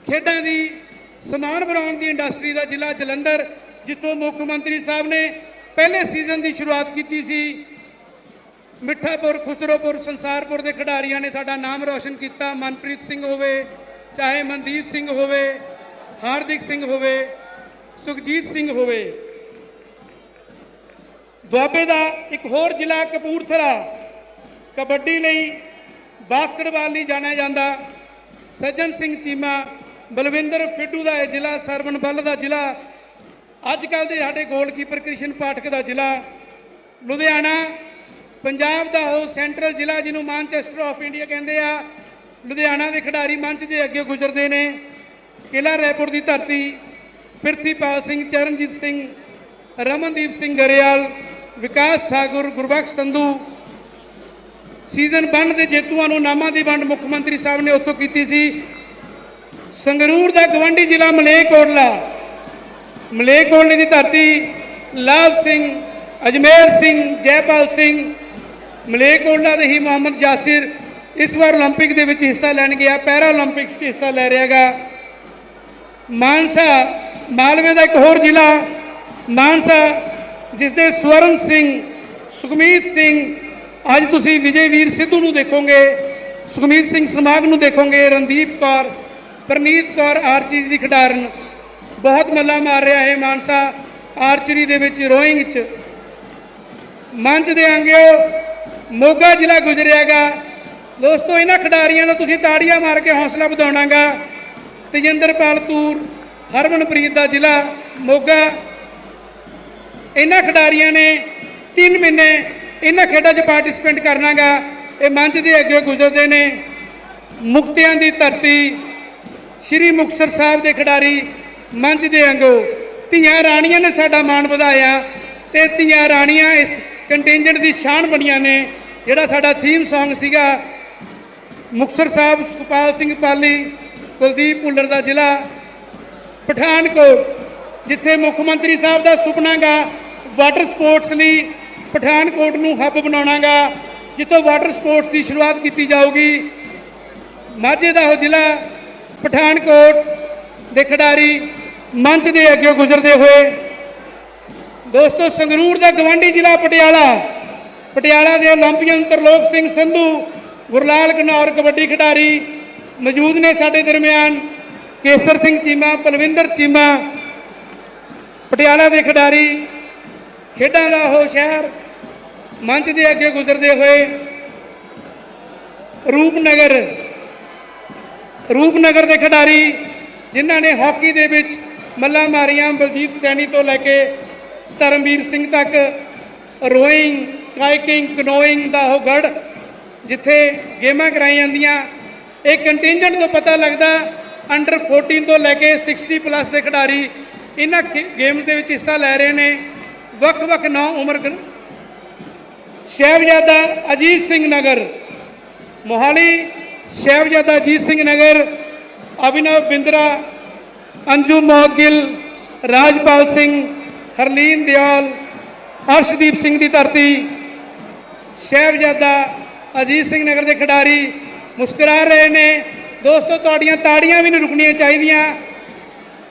ਖੇਡਾਂ ਦੀ ਸਮਾਨ ਬਣਾਉਣ ਦੀ ਇੰਡਸਟਰੀ ਦਾ ਜ਼ਿਲ੍ਹਾ ਜਲੰਧਰ, ਜਿੱਥੋਂ ਮੁੱਖ ਮੰਤਰੀ ਸਾਹਿਬ ਨੇ ਪਹਿਲੇ ਸੀਜ਼ਨ ਦੀ ਸ਼ੁਰੂਆਤ ਕੀਤੀ ਸੀ। ਮਿੱਠਾਪੁਰ, ਖੁਸਰੋਪੁਰ, ਸੰਸਾਰਪੁਰ ਦੇ ਖਿਡਾਰੀਆਂ ਨੇ ਸਾਡਾ ਨਾਮ ਰੌਸ਼ਨ ਕੀਤਾ। ਮਨਪ੍ਰੀਤ ਸਿੰਘ ਹੋਵੇ, ਚਾਹੇ ਮਨਦੀਪ ਸਿੰਘ ਹੋਵੇ, ਹਾਰਦਿਕ ਸਿੰਘ ਹੋਵੇ, ਸੁਖਜੀਤ ਸਿੰਘ ਹੋਵੇ। ਦੁਆਬੇ ਦਾ ਇੱਕ ਹੋਰ ਜ਼ਿਲ੍ਹਾ ਕਪੂਰਥਲਾ। ਕਬੱਡੀ ਲਈ ਬਾਸਕਟਬਾਲ ਲਈ ਜਾਣਿਆ ਜਾਂਦਾ। ਸੱਜਣ ਸਿੰਘ ਚੀਮਾ, ਬਲਵਿੰਦਰ ਫਿੱਡੂ ਦਾ ਇਹ ਜ਼ਿਲ੍ਹਾ ਸਰਵਨ ਬੱਲ ਦਾ ਜ਼ਿਲ੍ਹਾ। ਅੱਜ ਕੱਲ ਦੇ ਸਾਡੇ ਗੋਲਕੀਪਰ ਕ੍ਰਿਸ਼ਨ ਪਾਠਕ ਦਾ ਜ਼ਿਲ੍ਹਾ ਲੁਧਿਆਣਾ, ਪੰਜਾਬ ਦਾ ਉਹ ਸੈਂਟਰਲ ਜ਼ਿਲ੍ਹਾ ਜਿਹਨੂੰ ਮਾਨਚੈਸਟਰ ਆਫ ਇੰਡੀਆ ਕਹਿੰਦੇ ਆ। ਲੁਧਿਆਣਾ ਦੇ ਖਿਡਾਰੀ ਮੰਚ ਦੇ ਅੱਗੇ ਗੁਜ਼ਰਦੇ ਨੇ। ਕਿਲਾ ਰੈਪੁਰ ਦੀ ਧਰਤੀ, ਪ੍ਰਿਥੀਪਾਲ ਸਿੰਘ, ਚਰਨਜੀਤ ਸਿੰਘ, ਰਮਨਦੀਪ ਸਿੰਘ ਗਰੇਵਾਲ, ਵਿਕਾਸ ਠਾਕੁਰ, ਗੁਰਬਖਸ਼ ਸੰਧੂ। ਸੀਜ਼ਨ 1 ਦੇ ਜੇਤੂਆਂ ਨੂੰ ਨਾਮਾਂ ਦੀ ਵੰਡ ਮੁੱਖ ਮੰਤਰੀ ਸਾਹਿਬ ਨੇ ਉੱਥੋਂ ਕੀਤੀ ਸੀ। ਸੰਗਰੂਰ ਦਾ ਗਵੰਡੀ ਜ਼ਿਲ੍ਹਾ ਮਲੇਰਕੋਟਲਾ। ਮਲੇਕੋਟਲੇ ਦੀ ਧਰਤੀ ਲਾਭ ਸਿੰਘ, ਅਜਮੇਰ ਸਿੰਘ, ਜੈਪਾਲ ਸਿੰਘ ਮਲੇਕੋਟਲਾ ਦੇ ਹੀ ਮੁਹੰਮਦ ਜਾਸਿਰ ਇਸ ਵਾਰ 올림픽 ਦੇ ਵਿੱਚ ਹਿੱਸਾ ਲੈਣ ਗਿਆ ਪੈਰਾ 올림픽ਸ 'ਚ ਹਿੱਸਾ ਲੈ ਰਿਹਾਗਾ ਮਾਨਸਾ, ਮਾਲਵੇ ਦਾ ਇੱਕ ਹੋਰ ਜ਼ਿਲ੍ਹਾ, ਮਾਨਸਾ ਜਿਸ ਦੇ ਸਵਰਨ ਸਿੰਘ, ਸੁਖਮੀਤ ਸਿੰਘ, ਅੱਜ ਤੁਸੀਂ ਵਿਜੇ ਵੀਰ ਸਿੱਧੂ ਨੂੰ ਦੇਖੋਗੇ, ਸੁਖਮੀਤ ਸਿੰਘ ਸਮਾਗ ਨੂੰ ਦੇਖੋਗੇ, ਰਣਦੀਪ ਕੌਰ, ਪ੍ਰਨੀਤ ਕੌਰ ਆਰਜੀ ਦੀ ਖਿਡਾਰਨ। ਬਹੁਤ ਮੱਲਾ ਮਾਰ ਰਿਹਾ ਹੈ ਮਾਨਸਾ ਆਰਚਰੀ ਦੇ ਵਿੱਚ ਰੋਇੰਗ 'ਚ। ਮੰਚ ਦੇ ਅੰਗਿਓ ਮੋਗਾ ਜ਼ਿਲ੍ਹਾ ਗੁਜ਼ਰਿਆਗਾ। ਦੋਸਤੋ, ਇਹਨਾਂ ਖਿਡਾਰੀਆਂ ਦਾ ਤੁਸੀਂ ਤਾੜੀਆਂ ਮਾਰ ਕੇ ਹੌਸਲਾ ਵਧਾਉਣਾਗਾ। ਤੇਜਿੰਦਰਪਾਲ ਤੂਰ, ਹਰਮਨਪ੍ਰੀਤ ਦਾ ਜ਼ਿਲ੍ਹਾ ਮੋਗਾ। ਇਹਨਾਂ ਖਿਡਾਰੀਆਂ ਨੇ 3 ਮਹੀਨੇ ਇਹਨਾਂ ਖੇਡਾਂ 'ਚ ਪਾਰਟਿਸਿਪੇਟ ਕਰਨਾਗਾ। ਇਹ ਮੰਚ ਦੇ ਅੱਗੇ ਗੁਜ਼ਰਦੇ ਨੇ। ਮੁਕਤਿਆਂ ਦੀ ਧਰਤੀ, ਸ਼੍ਰੀ ਮੁਕਤਸਰ ਸਾਹਿਬ ਦੇ ਖਿਡਾਰੀ ਮੰਚ ਦੇ ਅੰਗੋ ਧੀਆਂ ਰਾਣੀਆਂ ਨੇ ਸਾਡਾ ਮਾਣ ਵਧਾਇਆ ਤੇ ਧੀਆਂ ਰਾਣੀਆਂ ਇਸ ਕੰਟਿੰਜੈਂਟ ਦੀ ਸ਼ਾਨ ਬਣੀਆਂ ਨੇ। ਜਿਹੜਾ ਸਾਡਾ ਥੀਮ Song ਸੀਗਾ, ਮੁਕਤਸਰ ਸਾਹਿਬ ਸੁਖਪਾਲ ਸਿੰਘ ਪਾਲੀ, ਕੁਲਦੀਪ ਭੁੱਲਰ ਦਾ ਜ਼ਿਲ੍ਹਾ, ਪਠਾਨਕੋਟ, ਜਿੱਥੇ ਮੁੱਖ ਮੰਤਰੀ ਸਾਹਿਬ ਦਾ ਸੁਪਨਾ ਗਾ ਵਾਟਰ ਸਪੋਰਟਸ ਲਈ ਪਠਾਨਕੋਟ ਨੂੰ ਹੱਬ ਬਣਾਉਣਾਗਾ ਜਿੱਥੋਂ ਵਾਟਰ ਸਪੋਰਟਸ ਦੀ ਸ਼ੁਰੂਆਤ ਕੀਤੀ ਜਾਊਗੀ। ਮਾਝੇ ਦਾ ਉਹ ਜ਼ਿਲ੍ਹਾ, ਪਠਾਨਕੋਟ ਦੇ ਖਿਡਾਰੀ ਮੰਚ ਦੇ ਅੱਗੇ ਗੁਜ਼ਰਦੇ ਹੋਏ ਦੋਸਤੋ, ਸੰਗਰੂਰ ਦਾ ਗਵਾਂਢੀ ਜ਼ਿਲ੍ਹਾ ਪਟਿਆਲਾ ਪਟਿਆਲਾ ਦੇ 올림픽ੀਅਨ ਤਰਲੋਕ ਸਿੰਘ ਸੰਧੂ, ਗੁਰਲਾਲ ਕਨੌਰ ਕਬੱਡੀ ਖਿਡਾਰੀ ਮੌਜੂਦ ਨੇ ਸਾਡੇ ਦਰਮਿਆਨ, ਕੇਸਰ ਸਿੰਘ ਚੀਮਾ, ਪਲਵਿੰਦਰ ਚੀਮਾ, ਪਟਿਆਲਾ ਦੇ ਖਿਡਾਰੀ, ਖੇਡਾਂ ਦਾ ਉਹ ਸ਼ਹਿਰ ਮੰਚ ਦੇ ਅੱਗੇ ਗੁਜ਼ਰਦੇ ਹੋਏ ਰੂਪਨਗਰ ਰੂਪਨਗਰ ਦੇ ਖਿਡਾਰੀ ਜਿਨ੍ਹਾਂ ਨੇ ਹਾਕੀ ਦੇ ਵਿੱਚ ਮੱਲਾ ਮਾਰੀਆਂ ਬਲਜੀਤ ਸੈਣੀ ਤੋਂ ਲੈ ਕੇ ਧਰਮਵੀਰ ਸਿੰਘ ਤੱਕ, ਰੋਇੰਗ, ਕਾਇਕਿੰਗ, ਕਨੋਇੰਗ ਦਾ ਉਹ ਗੜ ਜਿੱਥੇ ਗੇਮਾਂ ਕਰਾਈਆਂ ਜਾਂਦੀਆਂ। ਇਹ ਕੰਟਿੰਜੈਂਟ ਤੋਂ ਪਤਾ ਲੱਗਦਾ ਅੰਡਰ 14 ਤੋਂ ਲੈ ਕੇ 60 ਪਲੱਸ ਦੇ ਖਿਡਾਰੀ ਇਹਨਾਂ ਗੇਮ ਦੇ ਵਿੱਚ ਹਿੱਸਾ ਲੈ ਰਹੇ ਨੇ। ਵੱਖ-ਵੱਖ ਨੌ ਉਮਰ ਗ- ਸਾਹਿਬਜ਼ਾਦਾ ਅਜੀਤ ਸਿੰਘ ਨਗਰ, ਮੋਹਾਲੀ। ਸਾਹਿਬਜ਼ਾਦਾ ਅਜੀਤ ਸਿੰਘ ਨਗਰ, ਅਭਿਨਵ ਬਿੰਦਰਾ ਅੰਜੂ ਮੋਦਗਿਲ ਰਾਜਪਾਲ ਸਿੰਘ, ਹਰਲੀਨ ਦਿਆਲ, ਅਰਸ਼ਦੀਪ ਸਿੰਘ ਦੀ ਧਰਤੀ, ਸਾਹਿਬਜ਼ਾਦਾ ਅਜੀਤ ਸਿੰਘ ਨਗਰ ਦੇ ਖਿਡਾਰੀ ਮੁਸਕਰਾ ਰਹੇ ਨੇ। ਦੋਸਤੋ, ਤੁਹਾਡੀਆਂ ਤਾੜੀਆਂ ਵੀ ਨਹੀਂ ਰੁਕਣੀਆਂ ਚਾਹੀਦੀਆਂ।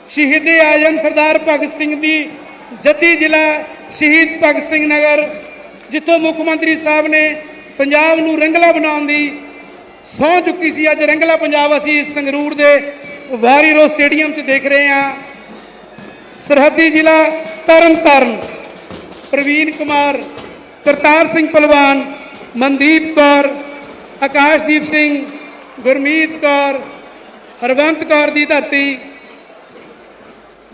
ਸ਼ਹੀਦ ਆਜ਼ਮ ਸਰਦਾਰ ਭਗਤ ਸਿੰਘ ਦੀ ਜੱਦੀ ਜ਼ਿਲ੍ਹਾ ਸ਼ਹੀਦ ਭਗਤ ਸਿੰਘ ਨਗਰ, ਜਿੱਥੋਂ ਮੁੱਖ ਮੰਤਰੀ ਸਾਹਿਬ ਨੇ ਪੰਜਾਬ ਨੂੰ ਰੰਗਲਾ ਬਣਾਉਣ ਦੀ ਸਹੁੰ ਚੁੱਕੀ ਸੀ। ਅੱਜ ਰੰਗਲਾ ਪੰਜਾਬ ਅਸੀਂ ਸੰਗਰੂਰ ਦੇ ਵਾਰੀ ਰੋ ਸਟੇਡੀਅਮ 'ਚ ਦੇਖ ਰਹੇ ਹਾਂ। ਸਰਹੱਦੀ ਜ਼ਿਲ੍ਹਾ ਤਰਨਤਾਰਨ। ਪ੍ਰਵੀਨ ਕੁਮਾਰ, ਕਰਤਾਰ ਸਿੰਘ ਪਹਿਲਵਾਨ, ਮਨਦੀਪ ਕੌਰ, ਆਕਾਸ਼ਦੀਪ ਸਿੰਘ, ਗੁਰਮੀਤ ਕੌਰ, ਹਰਵੰਤ ਕੌਰ ਦੀ ਧਰਤੀ।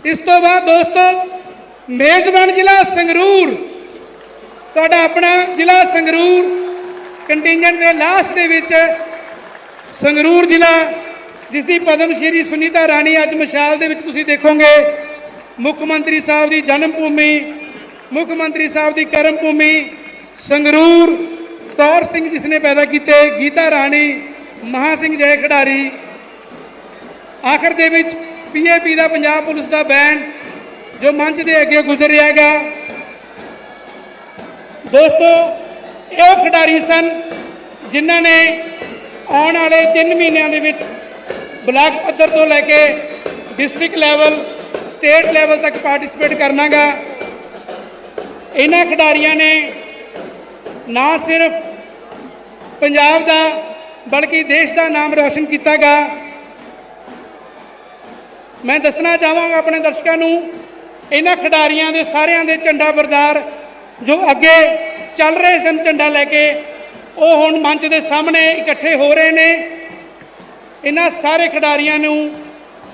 ਇਸ ਤੋਂ ਬਾਅਦ ਦੋਸਤੋ, ਮੇਜ਼ਬਾਨ ਜ਼ਿਲ੍ਹਾ ਸੰਗਰੂਰ। ਤੁਹਾਡਾ ਆਪਣਾ ਜ਼ਿਲ੍ਹਾ ਸੰਗਰੂਰ। ਕੰਟਿੰਜੈਂਟ ਦੇ ਲਾਸਟ ਦੇ ਵਿੱਚ ਸੰਗਰੂਰ ਜ਼ਿਲ੍ਹਾ ਜਿਸ ਦੀ ਪਦਮ ਸ਼੍ਰੀ ਸੁਨੀਤਾ ਰਾਣੀ ਅੱਜ ਮਸ਼ਾਲ ਦੇ ਵਿੱਚ ਤੁਸੀਂ ਦੇਖੋਗੇ, ਮੁੱਖ ਮੰਤਰੀ ਸਾਹਿਬ ਦੀ ਜਨਮ ਭੂਮੀ, ਮੁੱਖ ਮੰਤਰੀ ਸਾਹਿਬ ਦੀ ਕਰਮ ਭੂਮੀ, ਸੰਗਰੂਰ, ਕੌਰ ਸਿੰਘ ਜਿਸ ਨੇ ਪੈਦਾ ਕੀਤੇ, ਗੀਤਾ ਰਾਣੀ, ਮਹਾ ਸਿੰਘ ਜੈ ਖਿਡਾਰੀ। ਆਖਰ ਦੇ ਵਿੱਚ ਪੀਏਪੀ ਦਾ ਪੰਜਾਬ ਪੁਲਿਸ ਦਾ ਬੈਂਡ ਜੋ ਮੰਚ ਦੇ ਅੱਗੇ ਗੁਜ਼ਰ ਰਿਹਾ ਦੋਸਤੋ, ਇਹ ਖਿਡਾਰੀ ਸਨ ਜਿਨ੍ਹਾਂ ਨੇ ਆਉਣ ਵਾਲੇ 3 ਮਹੀਨਿਆਂ ਦੇ ਵਿੱਚ ਬਲਾਕ ਪੱਧਰ ਤੋਂ ਲੈ ਕੇ ਡਿਸਟ੍ਰਿਕਟ ਲੈਵਲ, ਸਟੇਟ ਲੈਵਲ ਤੱਕ ਪਾਰਟਿਸਿਪੇਟ ਕਰਨਾਗਾ। ਇਹਨਾਂ ਖਿਡਾਰੀਆਂ ਨੇ ਨਾ ਸਿਰਫ ਪੰਜਾਬ ਦਾ, ਬਲਕਿ ਦੇਸ਼ ਦਾ ਨਾਮ ਰੋਸ਼ਨ ਕੀਤਾਗਾ। ਮੈਂ ਦੱਸਣਾ ਚਾਹਾਂਗਾ ਆਪਣੇ ਦਰਸ਼ਕਾਂ ਨੂੰ, ਇਹਨਾਂ ਖਿਡਾਰੀਆਂ ਦੇ ਸਾਰਿਆਂ ਦੇ ਝੰਡਾ ਬਰਦਾਰ ਜੋ ਅੱਗੇ ਚੱਲ ਰਹੇ ਸਨ ਝੰਡਾ ਲੈ ਕੇ, ਉਹ ਹੁਣ ਮੰਚ ਦੇ ਸਾਹਮਣੇ ਇਕੱਠੇ ਹੋ ਰਹੇ ਨੇ। ਇਹਨਾਂ ਸਾਰੇ ਖਿਡਾਰੀਆਂ ਨੂੰ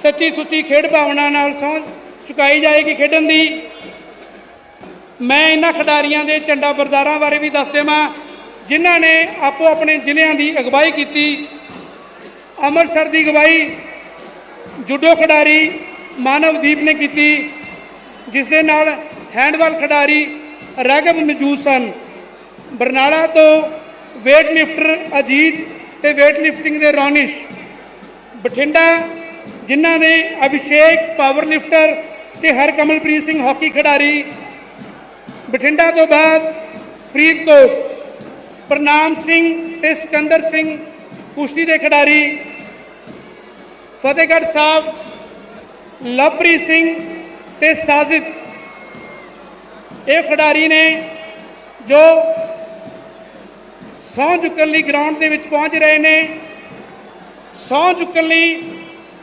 ਸੱਚੀ ਸੁੱਚੀ ਖੇਡ ਭਾਵਨਾ ਨਾਲ ਸਹੁੰ ਚੁਕਾਈ ਜਾਏਗੀ ਖੇਡਣ ਦੀ। ਮੈਂ ਇਹਨਾਂ ਖਿਡਾਰੀਆਂ ਦੇ ਝੰਡਾ ਬਰਦਾਰਾਂ ਬਾਰੇ ਵੀ ਦੱਸ ਦੇਵਾਂ, ਜਿਨ੍ਹਾਂ ਨੇ ਆਪੋ ਆਪਣੇ ਜ਼ਿਲ੍ਹਿਆਂ ਦੀ ਅਗਵਾਈ ਕੀਤੀ। ਅੰਮ੍ਰਿਤਸਰ ਦੀ ਅਗਵਾਈ ਜੁਡੋ ਖਿਡਾਰੀ ਮਾਨਵਦੀਪ ਨੇ ਕੀਤੀ, ਜਿਸ ਦੇ ਨਾਲ ਹੈਂਡਬਾਲ ਖਿਡਾਰੀ ਰਾਗਵ ਮੌਜੂਦ ਸਨ। ਬਰਨਾਲਾ ਤੋਂ weight ਲਿਫਟਰ ਅਜੀਤ ਤੇ weight ਲਿਫਟਿੰਗ ਦੇ ਰੌਨਿਸ਼ ਬਠਿੰਡਾ, ਜਿਨ੍ਹਾਂ ਨੇ ਅਭਿਸ਼ੇਕ ਪਾਵਰ ਲਿਫਟਰ ਤੇ ਹਰਕਮਲਪ੍ਰੀਤ ਸਿੰਘ ਹਾਕੀ ਖਿਡਾਰੀ। ਬਠਿੰਡਾ ਤੋਂ ਬਾਅਦ ਫਰੀਦਕੋਟ ਪ੍ਰਨਾਮ ਸਿੰਘ ਤੇ ਸਿਕੰਦਰ ਸਿੰਘ ਕੁਸ਼ਤੀ ਦੇ ਖਿਡਾਰੀ। ਫਤਿਹਗੜ੍ਹ ਸਾਹਿਬ, ਲਵਪ੍ਰੀਤ ਸਿੰਘ ਤੇ ਸਾਜ਼ਿਦ। ਇਹ ਖਿਡਾਰੀ ਨੇ ਜੋ ਸਹੁੰ ਚੁੱਕਣ ਲਈ ਗਰਾਊਂਡ ਦੇ ਵਿੱਚ ਪਹੁੰਚ ਰਹੇ ਨੇ। ਸਹੁੰ ਚੁੱਕਣ ਲਈ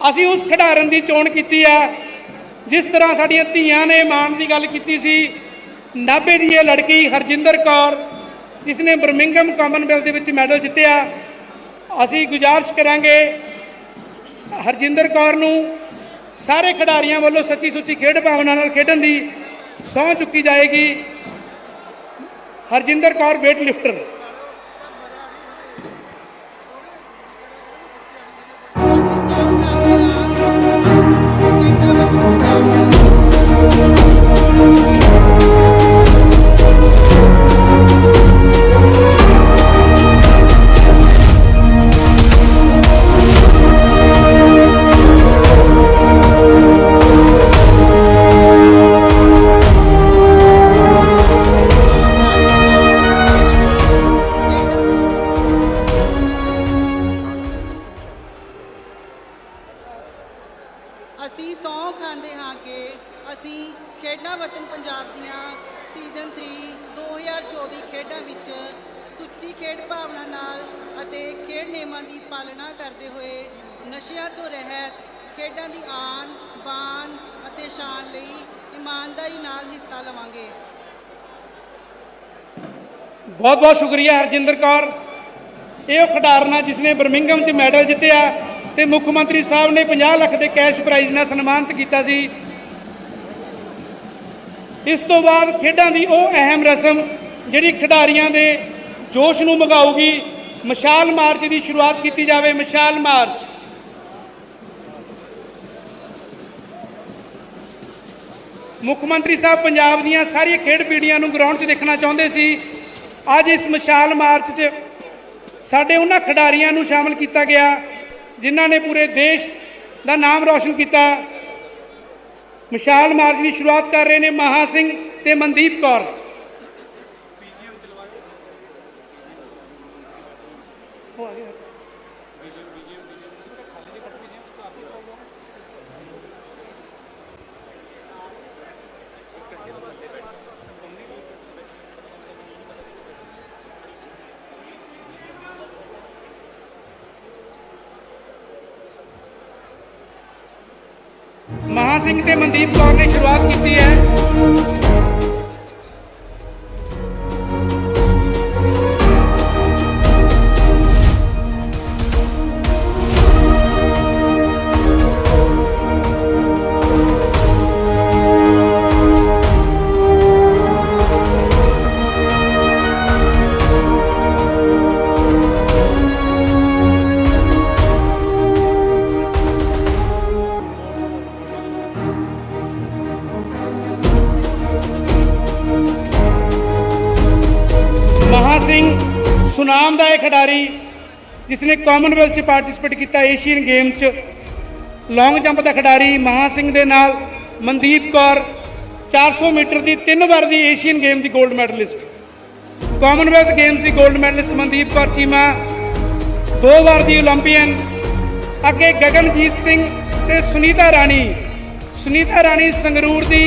ਅਸੀਂ ਉਸ ਖਿਡਾਰਨ ਦੀ ਚੋਣ ਕੀਤੀ ਹੈ, ਜਿਸ ਤਰ੍ਹਾਂ ਸਾਡੀਆਂ ਧੀਆਂ ਨੇ ਮਾਣ ਦੀ ਗੱਲ ਕੀਤੀ ਸੀ। ਨਾਭੇ ਦੀ ਇਹ ਲੜਕੀ ਹਰਜਿੰਦਰ ਕੌਰ ਜਿਸ ਨੇ ਬਰਮਿੰਗਮ ਕਾਮਨਵੈਲਥ ਦੇ ਵਿੱਚ ਮੈਡਲ ਜਿੱਤਿਆ। ਅਸੀਂ ਗੁਜ਼ਾਰਿਸ਼ ਕਰਾਂਗੇ ਹਰਜਿੰਦਰ ਕੌਰ ਨੂੰ ਸਾਰੇ ਖਿਡਾਰੀਆਂ ਵੱਲੋਂ ਸੱਚੀ ਸੁੱਚੀ ਖੇਡ ਭਾਵਨਾ ਨਾਲ ਖੇਡਣ ਦੀ ਸਹੁੰ ਚੁੱਕੀ ਜਾਏਗੀ। ਹਰਜਿੰਦਰ ਕੌਰ weight ਲਿਫਟਰ ਪਾਲਣਾ ਕਰਦੇ ਹੋਏ ਨਸ਼ਿਆਂ ਤੋਂ ਰਹਿਤ, ਖੇਡਾਂ ਦੀ ਆਨ, ਬਾਨ ਅਤੇ ਸ਼ਾਨ ਲਈ ਇਮਾਨਦਾਰੀ ਨਾਲ ਹਿੱਸਾ ਲਵਾਂਗੇ। ਬਹੁਤ ਬਹੁਤ ਸ਼ੁਕਰੀਆ ਹਰਜਿੰਦਰ ਕੌਰ। ਇਹ ਉਹ ਖਿਡਾਰਨਾ ਜਿਸ ਨੇ ਬਰਮਿੰਗਮ 'ਚ ਮੈਡਲ ਜਿੱਤਿਆ ਤੇ ਮੁੱਖ ਮੰਤਰੀ ਸਾਹਿਬ ਨੇ 50 ਲੱਖ ਦੇ ਕੈਸ਼ ਪ੍ਰਾਈਜ਼ ਨਾਲ ਸਨਮਾਨਿਤ ਕੀਤਾ ਸੀ। ਇਸ ਤੋਂ ਬਾਅਦ ਖੇਡਾਂ ਦੀ ਉਹ ਅਹਿਮ ਰਸਮ ਜਿਹੜੀ ਖਿਡਾਰੀਆਂ ਦੇ ਜੋਸ਼ ਨੂੰ ਮਗਾਊਗੀ ਮਸ਼ਾਲ ਮਾਰਚ ਦੀ ਸ਼ੁਰੂਆਤ ਕੀਤੀ ਜਾਵੇ, ਮਸ਼ਾਲ ਮਾਰਚ। ਮੁੱਖ ਮੰਤਰੀ ਸਾਹਿਬ ਪੰਜਾਬ ਦੀਆਂ ਸਾਰੀਆਂ ਖੇਡ ਪੀੜ੍ਹੀਆਂ ਨੂੰ ਗਰਾਊਂਡ 'ਚ ਦੇਖਣਾ ਚਾਹੁੰਦੇ ਸੀ। ਅੱਜ ਇਸ ਮਸ਼ਾਲ ਮਾਰਚ 'ਚ ਸਾਡੇ ਉਹਨਾਂ ਖਿਡਾਰੀਆਂ ਨੂੰ ਸ਼ਾਮਲ ਕੀਤਾ ਗਿਆ, ਜਿਨ੍ਹਾਂ ਨੇ ਪੂਰੇ ਦੇਸ਼ ਦਾ ਨਾਮ ਰੌਸ਼ਨ ਕੀਤਾ। ਮਸ਼ਾਲ ਮਾਰਚ ਦੀ ਸ਼ੁਰੂਆਤ ਕਰ ਰਹੇ ਨੇ ਮਹਾ ਸਿੰਘ ਤੇ ਮਨਦੀਪ ਕੌਰ। ਸੁਨਾਮ ਦਾ ਇਹ ਖਿਡਾਰੀ ਜਿਸ ਨੇ ਕਾਮਨਵੈਲਥ 'ਚ ਪਾਰਟਿਸਿਪੇਟ ਕੀਤਾ ਏਸ਼ੀਅਨ ਗੇਮ 'ਚ ਲੌਂਗ ਜੰਪ ਦਾ ਖਿਡਾਰੀ ਮਹਾ ਸਿੰਘ ਦੇ ਨਾਲ, ਮਨਦੀਪ ਕੌਰ 400 ਮੀਟਰ ਦੀ ਤਿੰਨ ਵਾਰ ਦੀ ਏਸ਼ੀਅਨ ਗੇਮ ਦੀ 골ਡ ਮੈਡਲਿਸਟ ਕਾਮਨਵੈਲਥ ਗੇਮਸ ਦੀ 골ਡ ਮੈਡਲਿਸਟ ਮਨਦੀਪ ਕੌਰ ਚੀਮਾ, ਦੋ ਵਾਰ ਦੀ 올림픽ੀਅਨ ਅੱਗੇ ਗਗਨਜੀਤ ਸਿੰਘ ਤੇ ਸੁਨੀਤਾ ਰਾਣੀ। ਸੁਨੀਤਾ ਰਾਣੀ ਸੰਗਰੂਰ ਦੀ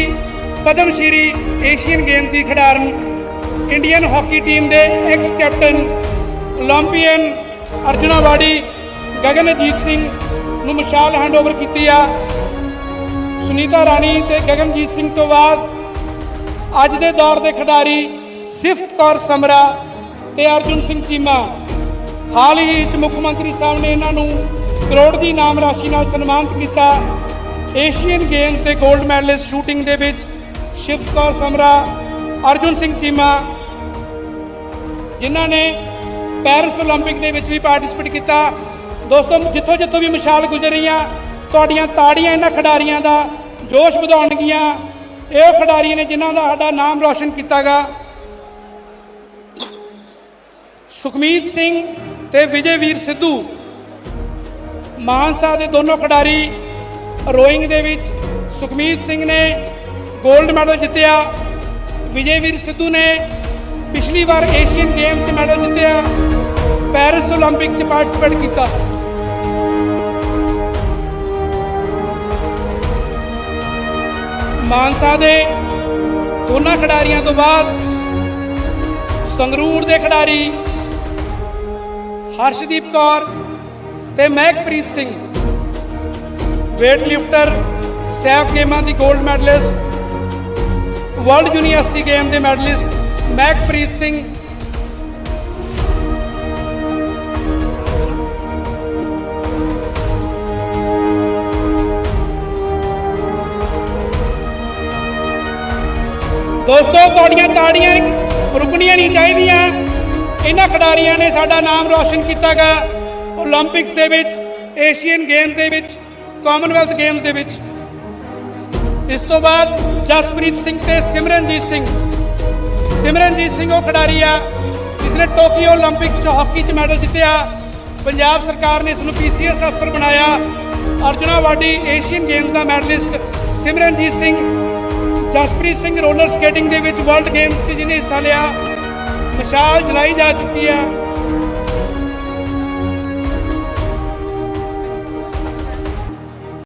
ਪਦਮ ਸ਼੍ਰੀ ਏਸ਼ੀਅਨ ਗੇਮ ਦੀ ਖਿਡਾਰਨ। ਇੰਡੀਅਨ ਹਾਕੀ ਟੀਮ ਦੇ ex captain Olympian Arjuna awardee Gaganjit Singh ਨੂੰ ਮਸ਼ਾਲ ਹੈਂਡਓਵਰ ਕੀਤੀ ਆ। ਸੁਨੀਤਾ ਰਾਣੀ ਤੇ ਗਗਨਜੀਤ ਸਿੰਘ ਤੋਂ ਬਾਅਦ ਅੱਜ ਦੇ ਦੌਰ ਦੇ ਖਿਡਾਰੀ ਸਿਫਤ ਕੌਰ ਸਮਰਾ ਤੇ ਅਰਜੁਨ ਸਿੰਘ ਚੀਮਾ। ਹਾਲ ਹੀ ਵਿੱਚ ਮੁੱਖ ਮੰਤਰੀ ਸਾਹਿਬ ਨੇ ਇਹਨਾਂ ਨੂੰ ਕਰੋੜ ਦੀ ਨਾਮ ਰਾਸ਼ੀ ਨਾਲ ਸਨਮਾਨਿਤ ਕੀਤਾ। ਏਸ਼ੀਅਨ ਗੇਮਸ ਦੇ 골ਡ ਮੈਡਲਿਸਟ ਸ਼ੂਟਿੰਗ ਦੇ ਵਿੱਚ ਸ਼ਿਵ ਕੌਰ ਸਮਰਾ, ਅਰਜੁਨ ਸਿੰਘ ਚੀਮਾ, ਜਿਨ੍ਹਾਂ ਨੇ ਪੈਰਿਸ 올림픽 ਦੇ ਵਿੱਚ ਵੀ ਪਾਰਟਿਸਿਪੇਟ ਕੀਤਾ। ਦੋਸਤੋ, ਜਿੱਥੋਂ ਜਿੱਥੋਂ ਵੀ ਮਿਸਾਲ ਗੁਜ਼ਰੀਆਂ, ਤੁਹਾਡੀਆਂ ਤਾੜੀਆਂ ਇਹਨਾਂ ਖਿਡਾਰੀਆਂ ਦਾ ਜੋਸ਼ ਵਧਾਉਣਗੀਆਂ। ਇਹ ਖਿਡਾਰੀ ਨੇ ਜਿਨ੍ਹਾਂ ਦਾ ਸਾਡਾ ਨਾਮ ਰੌਸ਼ਨ ਕੀਤਾਗਾ। ਸੁਖਮੀਤ ਸਿੰਘ ਤੇ ਵਿਜੇ ਵੀਰ ਸਿੱਧੂ। ਮਾਨਸਾ ਦੇ ਦੋਨੋਂ ਖਿਡਾਰੀ ਰੋਇੰਗ ਦੇ ਵਿੱਚ ਸੁਖਮੀਤ ਸਿੰਘ ਨੇ 골ਡ ਮੈਡਲ ਜਿੱਤਿਆ ਵਿਜੇ ਵੀਰ ਸਿੱਧੂ ਨੇ ਪਿਛਲੀ ਵਾਰ ਏਸ਼ੀਅਨ ਗੇਮ ਗੇਮਸ ਮੈਡਲ ਜਿੱਤਿਆ। ਪੈਰਿਸ 올림픽 'ਚ ਪਾਰਟਿਸਪੇਟ ਕੀਤਾ। ਮਾਨਸਾ ਦੇ ਉਹਨਾਂ ਖਿਡਾਰੀਆਂ ਤੋਂ ਬਾਅਦ ਸੰਗਰੂਰ ਦੇ ਖਿਡਾਰੀ ਹਰਸ਼ਦੀਪ ਕੌਰ ਤੇ ਮਹਿਕਪ੍ਰੀਤ ਸਿੰਘ। weight lifter ਸੈਫ ਗੇਮਾਂ ਦੀ 골ਡ ਮੈਡਲਿਸਟ ਵਰਲਡ ਯੂਨੀਵਰਸਿਟੀ ਗੇਮ ਦੇ ਮੈਡਲਿਸਟ ਮਹਿਕਪ੍ਰੀਤ ਸਿੰਘ ਦੋਸਤੋ, ਤੁਹਾਡੀਆਂ ਤਾੜੀਆਂ ਰੁਕਣੀਆਂ ਨਹੀਂ ਚਾਹੀਦੀਆਂ। ਇਹਨਾਂ ਖਿਡਾਰੀਆਂ ਨੇ ਸਾਡਾ ਨਾਮ ਰੌਸ਼ਨ ਕੀਤਾਗਾ 올림픽ਸ ਦੇ ਵਿੱਚ ਏਸ਼ੀਅਨ ਗੇਮਸ ਦੇ ਵਿੱਚ ਕਾਮਨਵੈਲਥ ਗੇਮਸ ਦੇ ਵਿੱਚ। ਇਸ ਤੋਂ ਬਾਅਦ ਜਸਪ੍ਰੀਤ ਸਿੰਘ ਤੇ ਸਿਮਰਨਜੀਤ ਸਿੰਘ। ਸਿਮਰਨਜੀਤ ਸਿੰਘ ਉਹ ਖਿਡਾਰੀ ਆ ਜਿਸ ਨੇ ਟੋਕੀਓ 올림픽ਸ 'ਚ ਹਾਕੀ 'ਚ ਮੈਡਲ ਜਿੱਤਿਆ। ਪੰਜਾਬ ਸਰਕਾਰ ਨੇ ਇਸ ਨੂੰ ਪੀਸੀਐਸ ਅਫਸਰ ਬਣਾਇਆ। ਅਰਜੁਨਾ ਵਾਡੀ ਏਸ਼ੀਅਨ ਗੇਮਸ ਦਾ medallist Simranjit Singh Jaspreet Singh roller skating ਦੇ ਵਿੱਚ ਵਰਲਡ ਗੇਮਸ 'ਚ ਜਿਹਨੇ ਹਿੱਸਾ ਲਿਆ, ਮਸ਼ਾਲ ਜਲਾਈ ਜਾ ਚੁੱਕੀ ਹੈ।